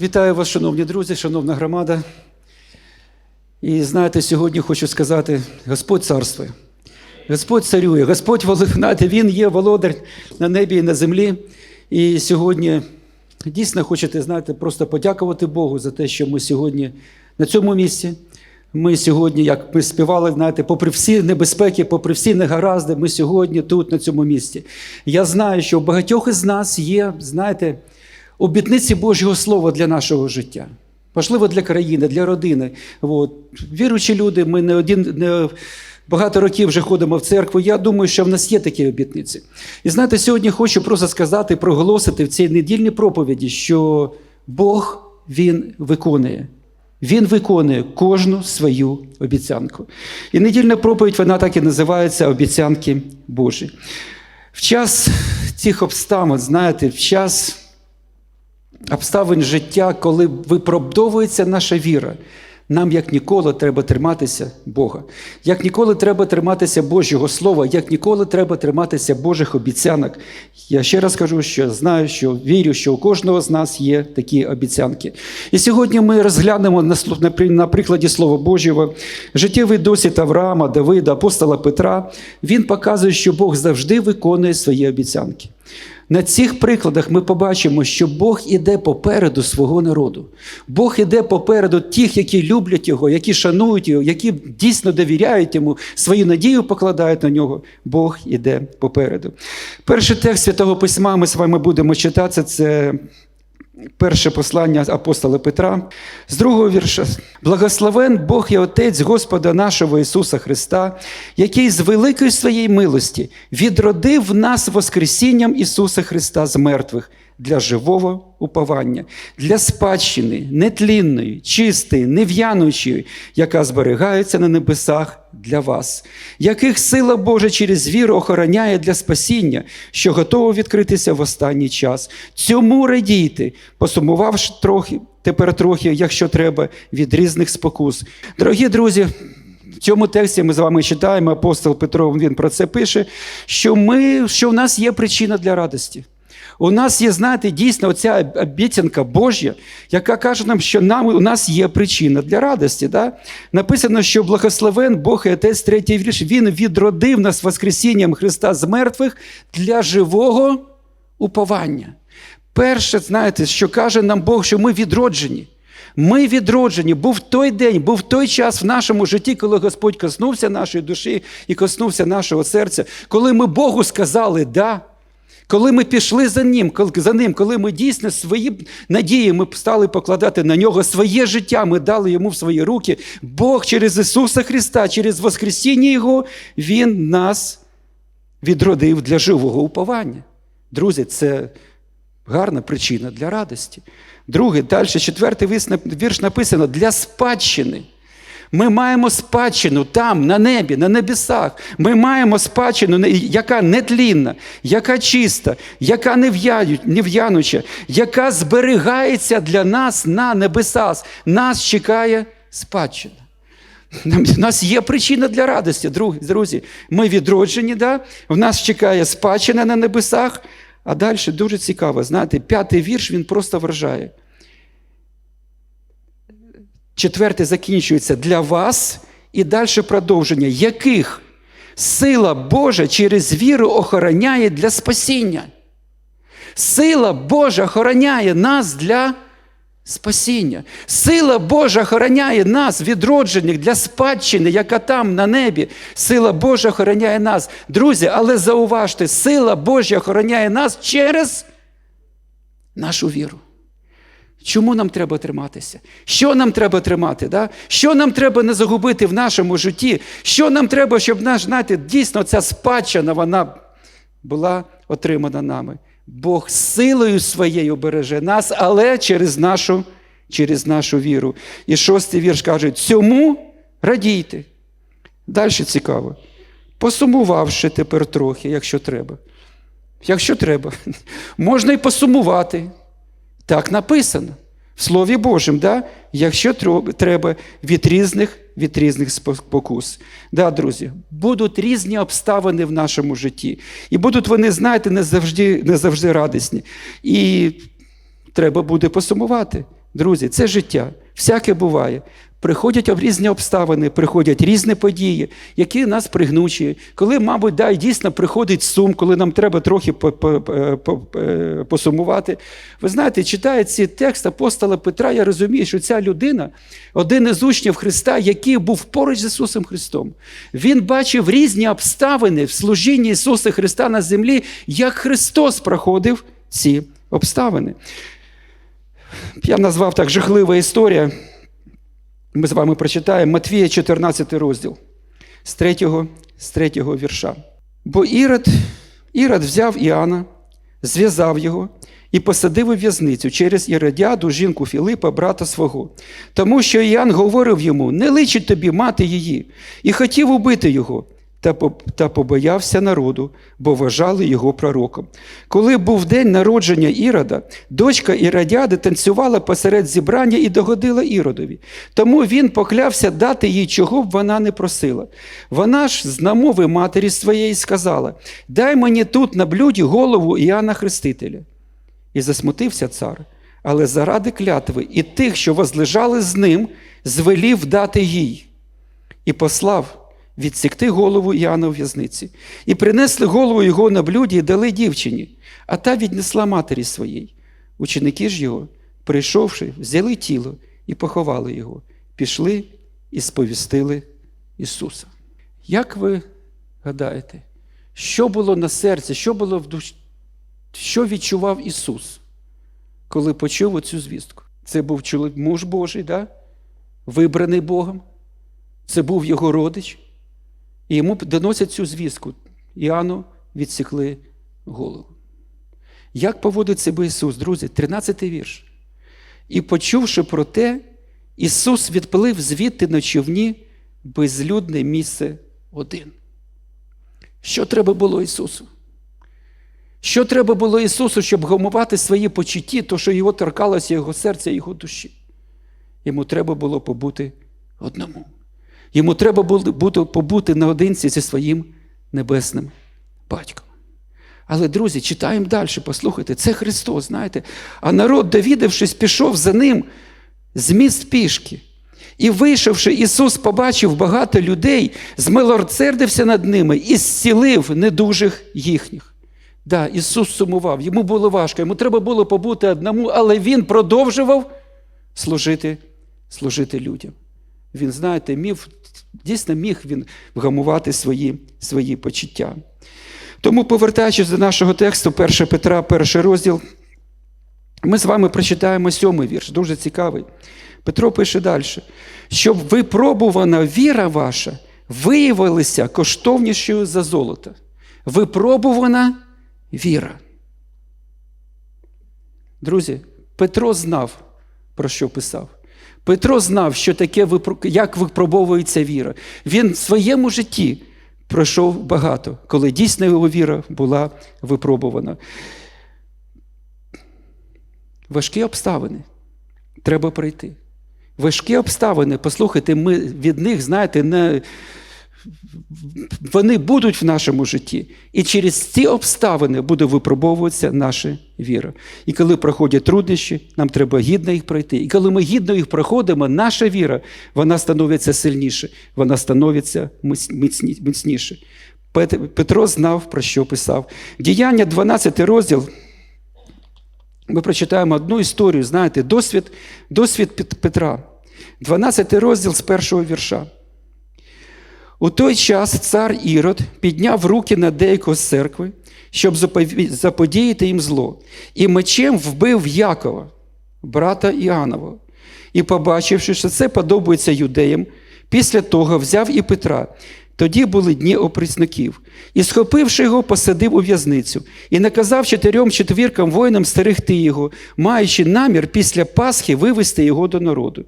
Вітаю вас, шановні друзі, шановна громада. І знаєте, сьогодні хочу сказати: Господь царствує, Господь царює, Господь знаєте, Він є володар на небі і на землі. І сьогодні дійсно хочете, знаєте, просто подякувати Богу за те, що ми сьогодні на цьому місці. Ми сьогодні, як ми співали, знаєте, попри всі небезпеки, попри всі негаразди, ми сьогодні тут, на цьому місці. Я знаю, що у багатьох із нас є, знаєте, обітниці Божого Слова для нашого життя. Можливо, для країни, для родини. От. Віруючі люди, ми не один не багато років вже ходимо в церкву. Я думаю, що в нас є такі обітниці. І знаєте, сьогодні хочу просто сказати, проголосити в цій недільній проповіді, що Бог Він виконує. Він виконує кожну свою обіцянку. І недільна проповідь вона так і називається Обіцянки Божі. В час цих обставин, знаєте, в час обставин життя, коли виправдовується наша віра, нам як ніколи треба триматися Бога. Як ніколи треба триматися Божого Слова, як ніколи треба триматися Божих обіцянок. Я ще раз кажу, що знаю, що вірю, що у кожного з нас є такі обіцянки. І сьогодні ми розглянемо на, прикладі Слова Божого життєвий досвід Авраама, Давида, апостола Петра. Він показує, що Бог завжди виконує свої обіцянки. На цих прикладах ми побачимо, що Бог іде попереду свого народу. Бог іде попереду тих, які люблять його, які шанують його, які дійсно довіряють йому, свою надію покладають на нього. Бог іде попереду. Перший текст Святого Письма ми з вами будемо читати. Це Перше послання апостола Петра з другого вірша. Благословен Бог і Отець Господа нашого Ісуса Христа, який з великої своєї милості відродив нас Воскресінням Ісуса Христа з мертвих для живого уповання, для спадщини нетлінної, чистої, нев'янучої, яка зберігається на небесах для вас, яких сила Божа через віру охороняє для спасіння, що готово відкритися в останній час. Цьому радійте, посумувавши трохи, тепер трохи, якщо треба, від різних спокус. Дорогі друзі, в цьому тексті ми з вами читаємо, апостол Петро він про це пише, що, ми, що в нас є причина для радості. У нас є, знаєте, дійсно оця обіцянка Божя, яка каже нам, що нам, у нас є причина для радості. Да? Написано, що благословен Бог і Отець третій вірш, Він відродив нас Воскресінням Христа з мертвих для живого уповання. Перше, знаєте, що каже нам Бог, що ми відроджені. Ми відроджені. Був той день, був той час в нашому житті, коли Господь коснувся нашої душі і коснувся нашого серця, коли ми Богу сказали да. Коли ми пішли за ним, за ним, коли ми дійсно свої надії ми стали покладати на нього, своє життя ми дали йому в свої руки, Бог через Ісуса Христа, через Воскресіння Його, Він нас відродив для живого уповання. Друзі, це гарна причина для радості. Другий, далі, четвертий вірш написано для спадщини. Ми маємо спадщину там, на небі, на небесах. Ми маємо спадщину, яка нетлінна, яка чиста, яка нев'януча, яка зберігається для нас на небесах. Нас чекає спадщина. У нас є причина для радості, друзі. Ми відроджені, да? в нас чекає спадщина на небесах. А далі дуже цікаво, знаєте, п'ятий вірш він просто вражає. Четвертий закінчується для вас і далі продовження, яких сила Божа через віру охороняє для спасіння. Сила Божа охороняє нас для спасіння. Сила Божа охороняє нас, відроджених для спадщини, яка там на небі. Сила Божа охороняє нас. Друзі, але зауважте, сила Божа охороняє нас через нашу віру. Чому нам треба триматися? Що нам треба тримати? Да? Що нам треба не загубити в нашому житті? Що нам треба, щоб наш, знаєте, дійсно ця спадщина вона була отримана нами? Бог силою своєю береже нас, але через нашу, через нашу віру. І шостий вірш каже: цьому радійте. Далі цікаво. Посумувавши тепер трохи, якщо треба. Якщо треба, можна і посумувати. Так написано в Слові Божому, да? якщо треба від різних, від різних спокус. Да, друзі, будуть різні обставини в нашому житті. І будуть вони, знаєте, не завжди, не завжди радісні. І треба буде посумувати. Друзі, це життя. Всяке буває. Приходять різні обставини, приходять різні події, які нас пригнучують. Коли, мабуть, да, дійсно приходить сум, коли нам треба трохи е, посумувати. Ви знаєте, читаю ці текст апостола Петра, я розумію, що ця людина один із учнів Христа, який був поруч з Ісусом Христом. Він бачив різні обставини в служінні Ісуса Христа на землі, як Христос проходив ці обставини. Я назвав так жахлива історія. Ми з вами прочитаємо Матвія 14 розділ з 3, з 3 вірша. Бо Ірод, Ірод взяв Іоанна, зв'язав його і посадив у в'язницю через Іродяду, жінку Філипа, брата свого. Тому що Іоанн говорив йому: не личить тобі мати її, і хотів убити його. Та, побоявся народу, бо вважали його пророком. Коли був день народження Ірода, дочка Іродяди танцювала посеред зібрання і догодила Іродові. Тому він поклявся дати їй, чого б вона не просила. Вона ж з намови матері своєї сказала: Дай мені тут на блюді голову Іоанна Хрестителя. І засмутився цар, але заради клятви і тих, що возлежали з ним, звелів дати їй і послав відсікти голову Іоанна у в'язниці. І принесли голову його на блюді і дали дівчині, а та віднесла матері своїй. Ученики ж його, прийшовши, взяли тіло і поховали його, пішли і сповістили Ісуса. Як ви гадаєте, що було на серці, що було в душі, що відчував Ісус, коли почув оцю звістку? Це був чоловік, муж Божий, да? вибраний Богом. Це був його родич. І йому доносять цю звістку. Іоанну відсікли голову. Як поводить себе Ісус, друзі? 13 вірш. І почувши про те, Ісус відплив звідти на човні безлюдне місце один. Що треба було Ісусу? Що треба було Ісусу, щоб гамувати свої почутті, то, що його торкалося його серця, його душі? Йому треба було побути одному. Йому треба було побути наодинці зі своїм небесним батьком. Але, друзі, читаємо далі, послухайте, це Христос, знаєте. А народ, довідавшись, пішов за ним з міст пішки. І вийшовши, Ісус побачив багато людей, змилосердився над ними і зцілив недужих їхніх. Да, Ісус сумував, йому було важко, йому треба було побути одному, але Він продовжував служити, служити людям. Він, знаєте, міг, дійсно міг він вгамувати свої, свої почуття. Тому, повертаючись до нашого тексту, 1 Петра, перший розділ, ми з вами прочитаємо сьомий вірш, дуже цікавий. Петро пише далі, щоб випробувана віра ваша виявилася коштовнішою за золото. Випробувана віра. Друзі, Петро знав, про що писав. Петро знав, що таке як випробовується віра. Він в своєму житті пройшов багато, коли дійсно його віра була випробувана. Важкі обставини треба пройти. Важкі обставини, послухайте, ми від них, знаєте, не... вони будуть в нашому житті. І через ці обставини буде випробовуватися наша віра. І коли проходять труднощі, нам треба гідно їх пройти. І коли ми гідно їх проходимо, наша віра вона становиться сильніше, вона становиться міцніше. Петро знав, про що писав. Діяння 12 розділ. Ми прочитаємо одну історію, знаєте, досвід, досвід Петра. 12 розділ з першого вірша. У той час цар Ірод підняв руки на деякого з церкви, щоб заподіяти їм зло, і мечем вбив Якова, брата Іоаннова. І, побачивши, що це подобається юдеям, після того взяв і Петра. Тоді були дні опрісників. І, схопивши його, посадив у в'язницю і наказав чотирьом четвіркам воїнам стерегти його, маючи намір після Пасхи вивести його до народу.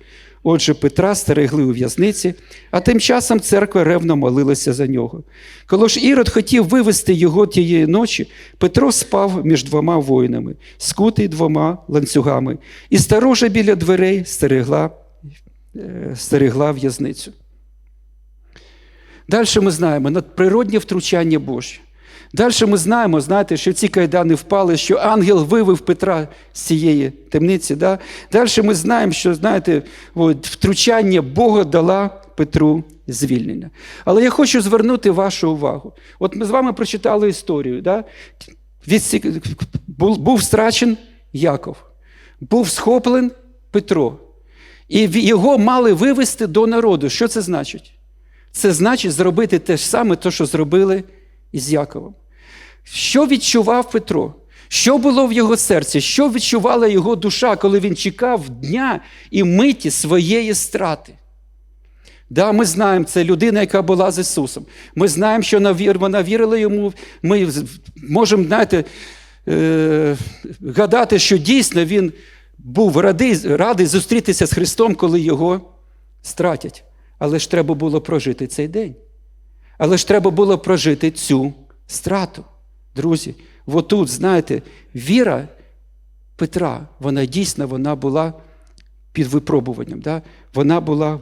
Отже, Петра стерегли у в'язниці, а тим часом церква ревно молилася за нього. Коли ж Ірод хотів вивести його тієї ночі, Петро спав між двома воїнами, скутий двома ланцюгами, і сторожа біля дверей стерегла, стерегла в'язницю. Далі ми знаємо надприроднє втручання Боже. Далі ми знаємо, знаєте, що ці кайдани впали, що ангел вивив Петра з цієї темниці. Да? Далі ми знаємо, що знаєте, от, втручання Бога дала Петру звільнення. Але я хочу звернути вашу увагу. От ми з вами прочитали історію. Да? Був, був страчен Яков, був схоплен Петро. І його мали вивести до народу. Що це значить? Це значить зробити те ж саме, те, що зробили із Яковом. Що відчував Петро? Що було в його серці? Що відчувала його душа, коли він чекав дня і миті своєї страти? Да, ми знаємо, це людина, яка була з Ісусом. Ми знаємо, що вона вірила йому. Ми можемо, знаєте, е, гадати, що дійсно він був радий, радий зустрітися з Христом, коли його стратять. Але ж треба було прожити цей день. Але ж треба було прожити цю страту. Друзі, отут, знаєте, віра Петра, вона дійсно вона була під випробуванням. Да? Вона була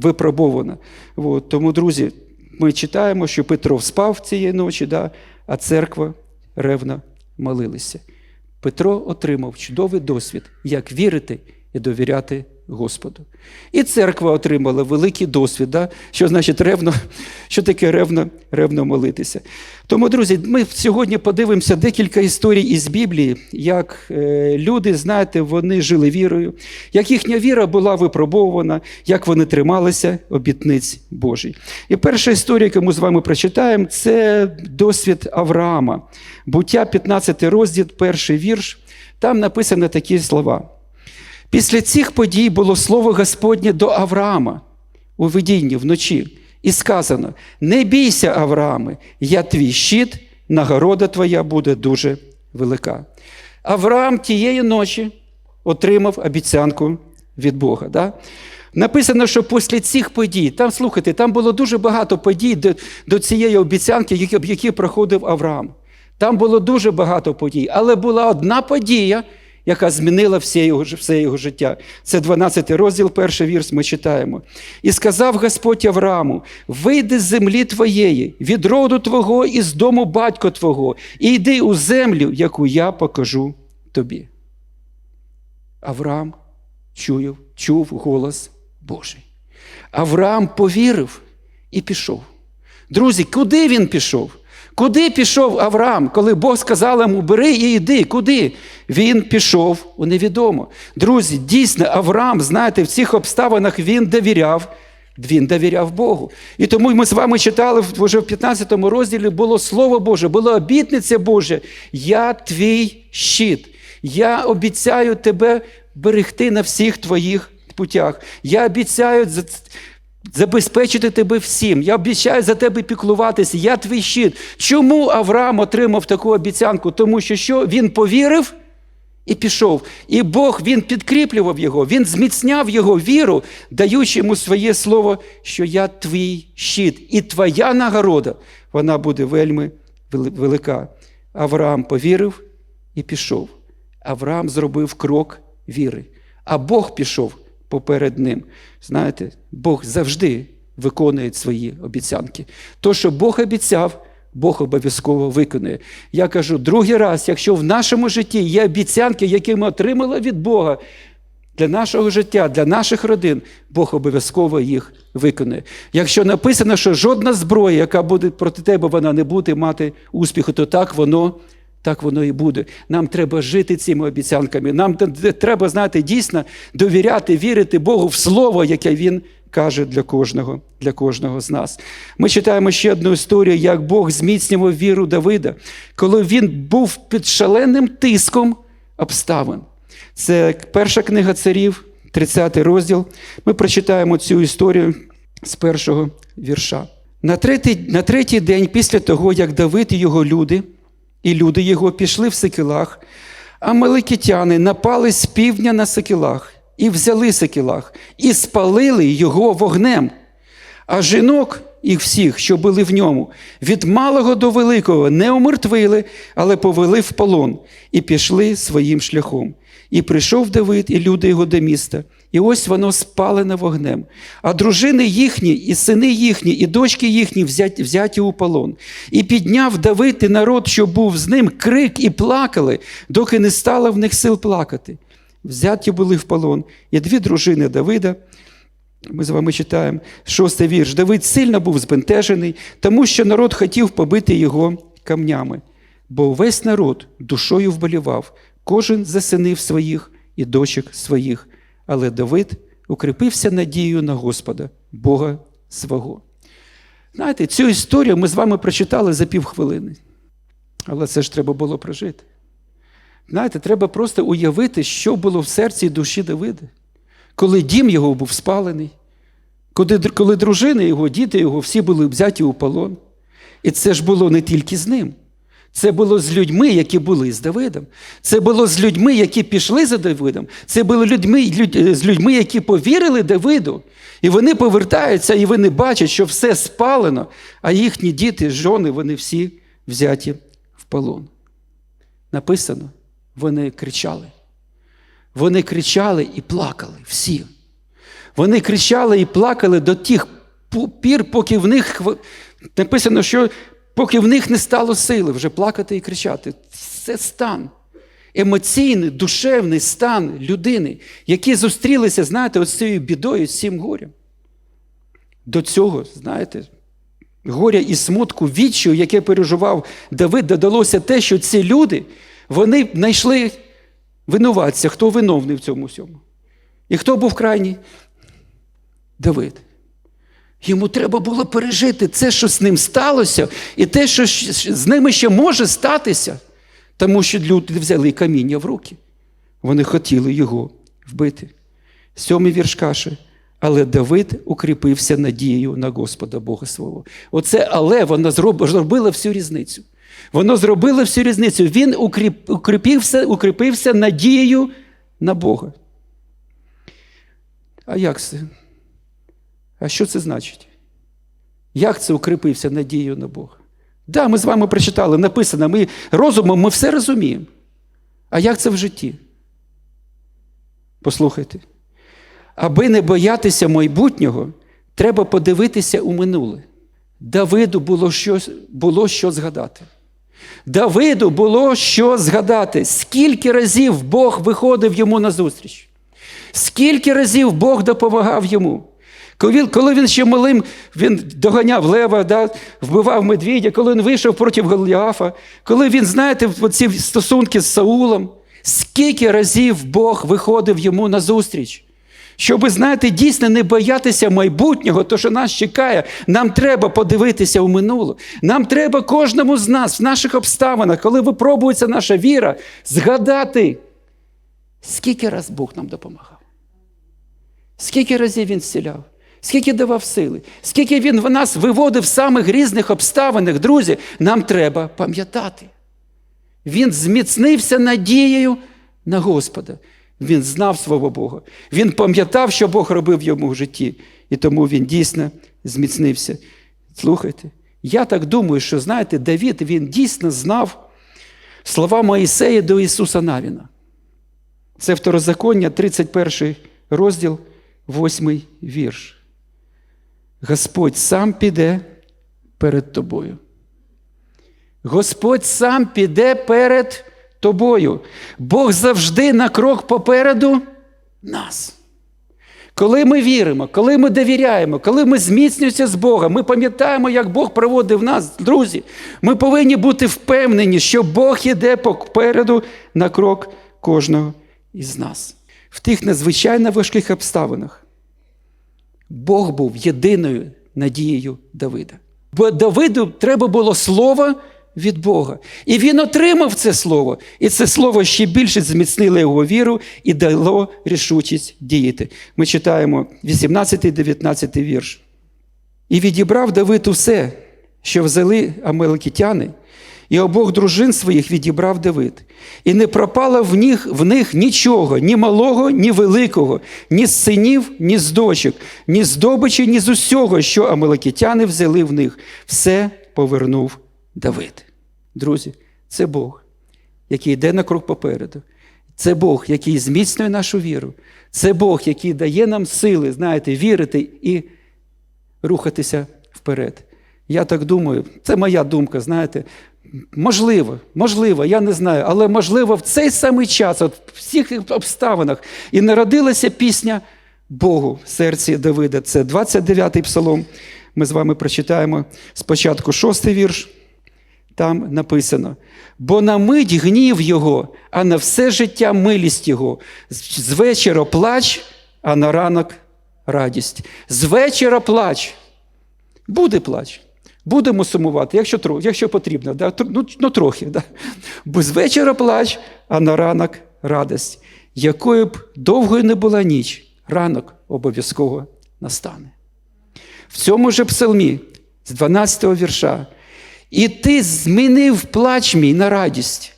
випробована. От. Тому, друзі, ми читаємо, що Петро спав цієї ночі, да? а церква ревно молилася. Петро отримав чудовий досвід, як вірити і довіряти Господу. І церква отримала великий досвід, да? що значить ревно, що таке ревно, ревно молитися. Тому, друзі, ми сьогодні подивимося декілька історій із Біблії, як е, люди, знаєте, вони жили вірою, як їхня віра була випробована, як вони трималися обітниць Божій. І перша історія, яку ми з вами прочитаємо, це досвід Авраама. Буття, 15 розділ, перший вірш. Там написано такі слова. Після цих подій було слово Господнє до Авраама у видінні вночі. І сказано: Не бійся, Аврааме, я твій щит, нагорода твоя буде дуже велика. Авраам тієї ночі отримав обіцянку від Бога. Да? Написано, що після цих подій, там слухайте, там було дуже багато подій до, до цієї обіцянки, які, які проходив Авраам. Там було дуже багато подій, але була одна подія, яка змінила все його, все його життя. Це 12 розділ, перший вірш ми читаємо. І сказав Господь Аврааму: вийди з землі твоєї, від роду твого і з дому батька твого, і йди у землю, яку я покажу тобі. Авраам чув, чув голос Божий. Авраам повірив і пішов. Друзі, куди він пішов? Куди пішов Авраам, коли Бог сказав йому, бери і йди? Куди? Він пішов у невідомо. Друзі, дійсно, Авраам, знаєте, в цих обставинах він довіряв. Він довіряв Богу. І тому ми з вами читали вже в 15 розділі було Слово Боже, була обітниця Божа. Я твій щит. Я обіцяю тебе берегти на всіх твоїх путях. Я обіцяю забезпечити тебе всім. Я обіцяю за тебе піклуватися. Я твій щит. Чому Авраам отримав таку обіцянку? Тому що що? він повірив і пішов. І Бог він підкріплював його, він зміцняв його віру, даючи йому своє слово, що я твій щит, і твоя нагорода, вона буде вельми велика. Авраам повірив і пішов. Авраам зробив крок віри, а Бог пішов поперед ним. Знаєте, Бог завжди виконує свої обіцянки. То, що Бог обіцяв, Бог обов'язково виконує. Я кажу другий раз, якщо в нашому житті є обіцянки, які ми отримали від Бога для нашого життя, для наших родин, Бог обов'язково їх виконує. Якщо написано, що жодна зброя, яка буде проти тебе, вона не буде мати успіху, то так воно. Так воно і буде. Нам треба жити цими обіцянками. Нам треба, знаєте, дійсно довіряти, вірити Богу в слово, яке Він каже для кожного, для кожного з нас. Ми читаємо ще одну історію, як Бог зміцнював віру Давида, коли він був під шаленим тиском обставин. Це перша книга царів, 30 розділ. Ми прочитаємо цю історію з першого вірша. На третій, на третій день після того, як Давид і його люди, і люди його пішли в Секелах, амаликитяни напали з півдня на Секелах і взяли Секелах, і спалили його вогнем. А жінок їх всіх, що були в ньому, від малого до великого не умертвили, але повели в полон і пішли своїм шляхом. І прийшов Давид і люди його до міста, І ось воно спалене вогнем. А дружини їхні, і сини їхні, і дочки їхні взяті, у полон. І підняв Давид і народ, що був з ним, крик і плакали, доки не стало в них сил плакати. Взяті були в полон. І дві дружини Давида. Ми з вами читаємо шостий вірш. Давид сильно був збентежений, тому що народ хотів побити його камнями. Бо весь народ душою вболівав, кожен за синів своїх і дочок своїх. Але Давид укріпився надією на Господа, Бога свого. Знаєте, цю історію ми з вами прочитали за півхвилини. Але це ж треба було прожити. Знаєте, треба просто уявити, що було в серці і душі Давида, коли дім його був спалений, коли, коли дружина його, діти його всі були взяті у полон. І це ж було не тільки з ним. Це було з людьми, які були з Давидом. Це було з людьми, які пішли за Давидом. Це було людьми, люд, з людьми, які повірили Давиду. І вони повертаються, і вони бачать, що все спалено, а їхні діти, жони, вони всі взяті в полон. Написано, вони кричали. Вони кричали і плакали всі. Вони кричали і плакали до тих пір, поки в них написано, що поки в них не стало сили вже плакати і кричати. Це стан. Емоційний, душевний стан людини, які зустрілися, знаєте, з цією бідою, з цим горем. До цього, знаєте, горя і смутку, відчаю, яке переживав Давид, додалося те, що ці люди вони знайшли винуватця, хто виновний в цьому всьому. І хто був крайній? Давид. Йому треба було пережити це, що з ним сталося, і те, що з ними ще може статися, тому що люди взяли каміння в руки. Вони хотіли його вбити. Сьомий вірш каже, але Давид укріпився надією на Господа Бога свого. Оце але вона зробила всю різницю. Воно зробило всю різницю. Він укріпився, укріпився надією на Бога. А як це? А що це значить? Як це укріпився надією на Бога? Да, ми з вами прочитали, написано, ми розумом ми все розуміємо. А як це в житті? Послухайте. Аби не боятися майбутнього, треба подивитися у минуле. Давиду було що, було що згадати. Давиду було що згадати, скільки разів Бог виходив йому на зустріч, скільки разів Бог допомагав йому. Коли він, коли він ще малим, він доганяв лева, да, вбивав медведя, коли він вийшов проти Голіафа, коли він, знаєте, ці стосунки з Саулом, скільки разів Бог виходив йому на зустріч. Щоб, знаєте, дійсно не боятися майбутнього, то що нас чекає, нам треба подивитися у минуле. Нам треба кожному з нас в наших обставинах, коли випробується наша віра, згадати, скільки раз Бог нам допомагав, скільки разів Він зціляв, скільки давав сили, скільки Він в нас виводив в самих різних обставинах, друзі, нам треба пам'ятати. Він зміцнився надією на Господа. Він знав свого Бога. Він пам'ятав, що Бог робив йому в житті, і тому він дійсно зміцнився. Слухайте, я так думаю, що знаєте, Давід він дійсно знав слова Моїсея до Ісуса Навіна. Це второзаконня, 31 розділ, 8 вірш. Господь сам піде перед тобою. Господь сам піде перед тобою. Бог завжди на крок попереду нас. Коли ми віримо, коли ми довіряємо, коли ми зміцнюємося з Богом, ми пам'ятаємо, як Бог проводив нас, друзі, ми повинні бути впевнені, що Бог іде попереду на крок кожного із нас. В тих надзвичайно важких обставинах Бог був єдиною надією Давида. Бо Давиду треба було слово від Бога. І він отримав це слово. І це слово ще більше зміцнило його віру і дало рішучість діяти. Ми читаємо 18-19 вірш. І відібрав Давид усе, що взяли амеликітяни, і обох дружин своїх відібрав Давид. І не пропало в них в них нічого, ні малого, ні великого, ні з синів, ні з дочок, ні з добичі, ні з усього, що амеликітяни взяли в них. Все повернув Давид. Друзі, це Бог, який йде на крок попереду. Це Бог, який зміцнює нашу віру. Це Бог, який дає нам сили, знаєте, вірити і рухатися вперед. Я так думаю, це моя думка, знаєте. Можливо, можливо, я не знаю, але можливо, в цей самий час, от в всіх обставинах, і народилася пісня Богу в серці Давида. Це 29-й псалом. Ми з вами прочитаємо спочатку шостий вірш. Там написано: бо на мить гнів його, а на все життя милість його. З вечора плач, а на ранок радість. З вечора плач. Буде плач. Будемо сумувати, якщо якщо потрібно, да? ну, ну трохи. Да? Бо з вечора плач, а на ранок радість. Якою б довгою не була ніч, ранок обов'язково настане. В цьому же псалмі, з 12-го вірша, і ти змінив плач мій на радість,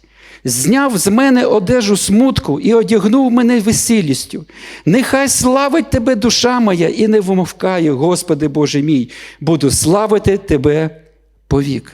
зняв з мене одежу смутку і одягнув мене весілістю. Нехай славить тебе душа моя і не вмовкає, Господи Боже мій, буду славити Тебе повік.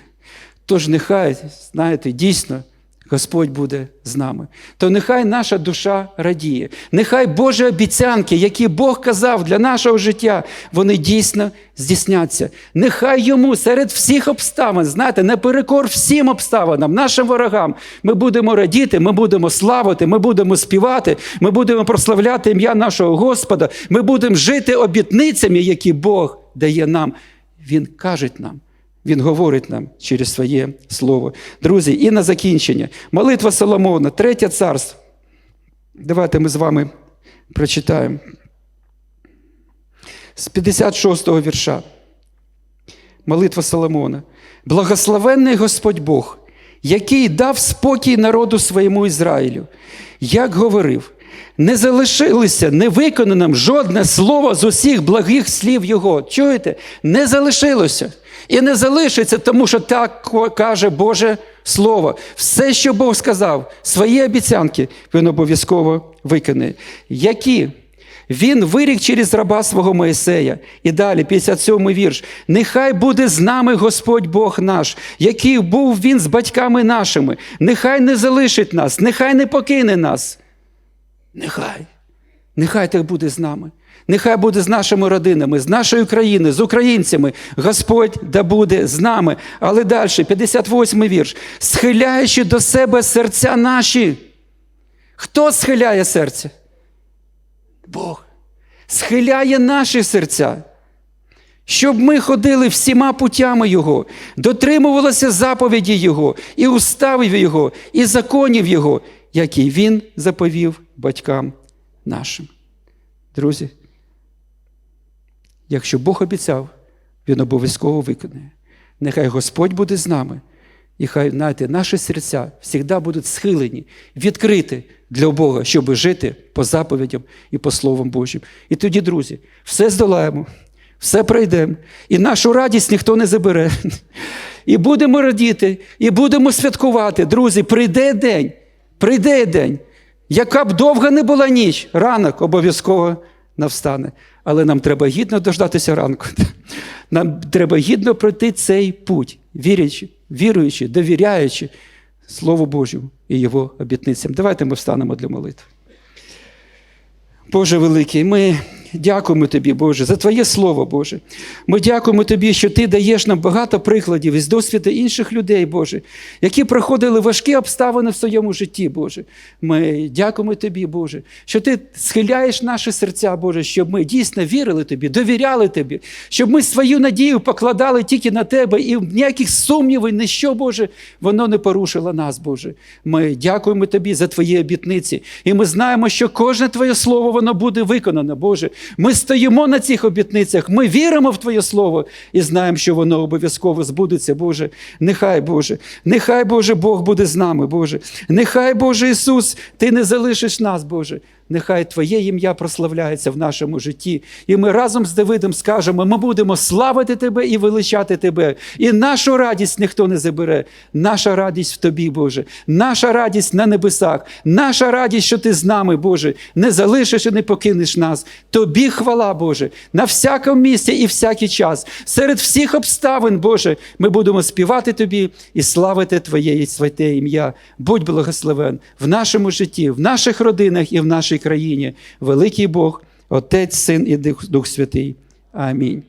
Тож нехай, знаєте, дійсно. Господь буде з нами. То нехай наша душа радіє. Нехай Божі обіцянки, які Бог казав для нашого життя, вони дійсно здійсняться. Нехай йому серед всіх обставин, знаєте, наперекор всім обставинам, нашим ворогам, ми будемо радіти, ми будемо славити, ми будемо співати, ми будемо прославляти ім'я нашого Господа, ми будемо жити обітницями, які Бог дає нам. Він каже нам. Він говорить нам через своє слово. Друзі, і на закінчення. Молитва Соломона, третє царство. Давайте ми з вами прочитаємо. З 56-го вірша. Молитва Соломона. Благословенний Господь Бог, який дав спокій народу своєму Ізраїлю, як говорив, не залишилося невиконаним жодне слово з усіх благих слів Його. Чуєте? Не залишилося. І не залишиться, тому що так каже Боже Слово. Все, що Бог сказав, свої обіцянки, він обов'язково виконає. Які? Він вирік через раба свого Моїсея. І далі, 57 вірш. Нехай буде з нами Господь Бог наш, який був він з батьками нашими. Нехай не залишить нас, нехай не покине нас. Нехай. Нехай так буде з нами. Нехай буде з нашими родинами, з нашою країною, з українцями. Господь да буде з нами. Але далі, 58 вірш. Схиляючи до себе серця наші. Хто схиляє серце? Бог. Схиляє наші серця. Щоб ми ходили всіма путями Його, дотримувалися заповіді Його, і уставів Його, і законів Його, які Він заповів батькам нашим. Друзі, якщо Бог обіцяв, Він обов'язково виконає. Нехай Господь буде з нами, і хай знаєте, наші серця завжди будуть схилені, відкриті для Бога, щоб жити по заповідям і по Словам Божим. І тоді, друзі, все здолаємо, все пройдемо, і нашу радість ніхто не забере. І будемо радіти, і будемо святкувати. Друзі, прийде день, прийде день. Яка б довга не була ніч, ранок обов'язково навстане. Але нам треба гідно дождатися ранку. Нам треба гідно пройти цей путь, вірячи, віруючи, довіряючи Слову Божому і Його обітницям. Давайте ми встанемо для молитви. Боже великий, ми дякуємо Тобі, Боже, за Твоє Слово, Боже. Ми дякуємо Тобі, що Ти даєш нам багато прикладів із досвіду інших людей, Боже, які проходили важкі обставини в своєму житті, Боже. Ми дякуємо Тобі, Боже, що Ти схиляєш наші серця, Боже, щоб ми дійсно вірили Тобі, довіряли Тобі, щоб ми свою надію покладали тільки на Тебе і ніяких сумнівів, ніщо, Боже, воно не порушило нас, Боже. Ми дякуємо Тобі за Твої обітниці. І ми знаємо, що кожне Твоє слово воно буде виконано, Боже. Ми стоїмо на цих обітницях, ми віримо в Твоє Слово і знаємо, що воно обов'язково збудеться, Боже. Нехай, Боже, нехай, Боже, Бог буде з нами, Боже. Нехай, Боже Ісус, Ти не залишиш нас, Боже. Нехай Твоє ім'я прославляється в нашому житті. І ми разом з Давидом скажемо: ми будемо славити Тебе і величати Тебе. І нашу радість ніхто не забере. Наша радість в Тобі, Боже, наша радість на небесах, наша радість, що Ти з нами, Боже, не залишиш і не покинеш нас. Тобі хвала, Боже, на всякому місці і всякий час. Серед всіх обставин, Боже, ми будемо співати Тобі і славити Твоє святе ім'я. Будь благословен в нашому житті, в наших родинах і в нашій країні. Великий Бог, Отець, Син і Дух Святий. Амінь.